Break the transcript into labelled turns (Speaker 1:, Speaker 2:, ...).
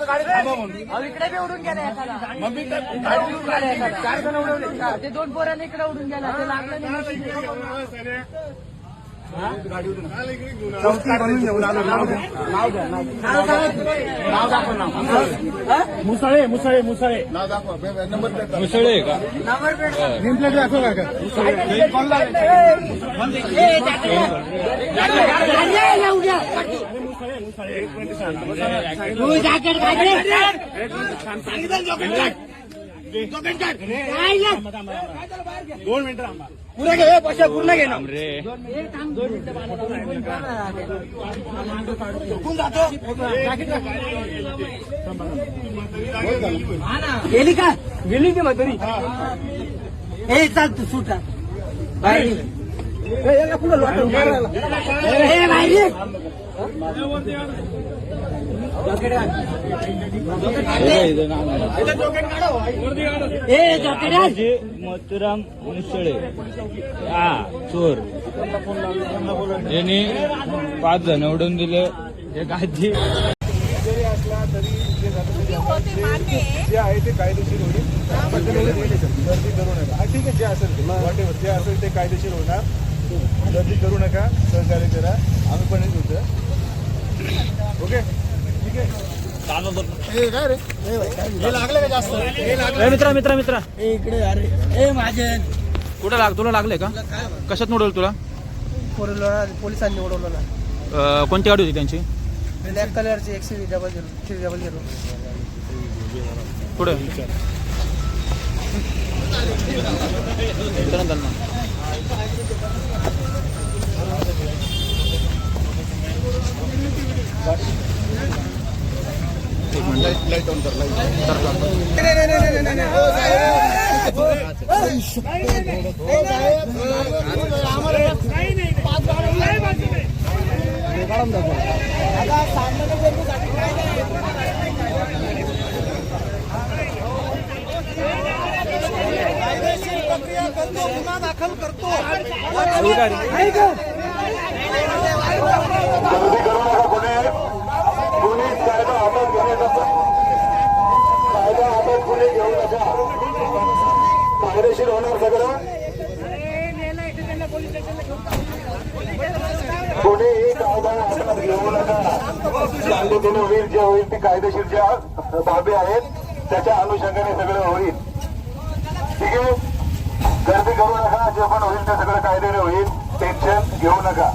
Speaker 1: होतं गाडी थांबा म्हणून.
Speaker 2: अहो, इकडे बी उडून गेला एखादा.
Speaker 1: मग मी काय गाडी
Speaker 2: उडून. चार जण उडवले. ते दोन पोरांनी इकडे उडून गेला. ते लागलं नाही.
Speaker 1: मुसळे मुसळे मुसळे. नाव दाखव नंबर प्लेट
Speaker 3: मुसळे. का
Speaker 2: नंबर प्लेट
Speaker 1: नेम प्लेट दाखव का मुसळे दोन मिनिटं थांबा. पुढे घे पैसे पूर्ण घे ना.
Speaker 3: रे.
Speaker 2: गेली का? गेली की मधुरी हे. चाल तू सुटा. बाहेर ए,
Speaker 3: मथुराम मुसळे हा चोर. यांनी पाच जण उडून दिले. एक आजी
Speaker 1: जरी असला तरी जे आहे ते कायदेशीर होईल गर्दी करू नका हा ठीक आहे जे असेल ते whatever, जे असेल ते कायदेशीर होणार गर्दी करू नका. सहकार्य करा. आम्ही पण होतं ओके?
Speaker 3: मित्रा मित्रा मित्रा.
Speaker 2: ए, इकडे अरे. ए माझे.
Speaker 3: कुठं लाग तुला लागले का? कशात नोडवलं तुला?
Speaker 2: पोलिसांनी उडवलं ना.
Speaker 3: कोणती गाडी होती त्यांची?
Speaker 2: ब्लॅक कलरची एकशे double zero three double zero
Speaker 3: पुढे
Speaker 1: लाइट ऑन कर लाइट
Speaker 4: गर्दी करू नका कोणी कोणी कायदा हातात घेण्याचा कायदा हातात कोणी घेऊ नका फायदेशीर होणार सगळं? कोणीही कायदा हातात घेऊ नका. होईल जे होईल ते कायदेशीर ज्या बाबी आहेत त्याच्या अनुषंगाने सगळं होईल. ठीक आहे? गर्दी करू नका जे पण होईल ते सगळं कायद्याने होईल. टेन्शन घेऊ नका.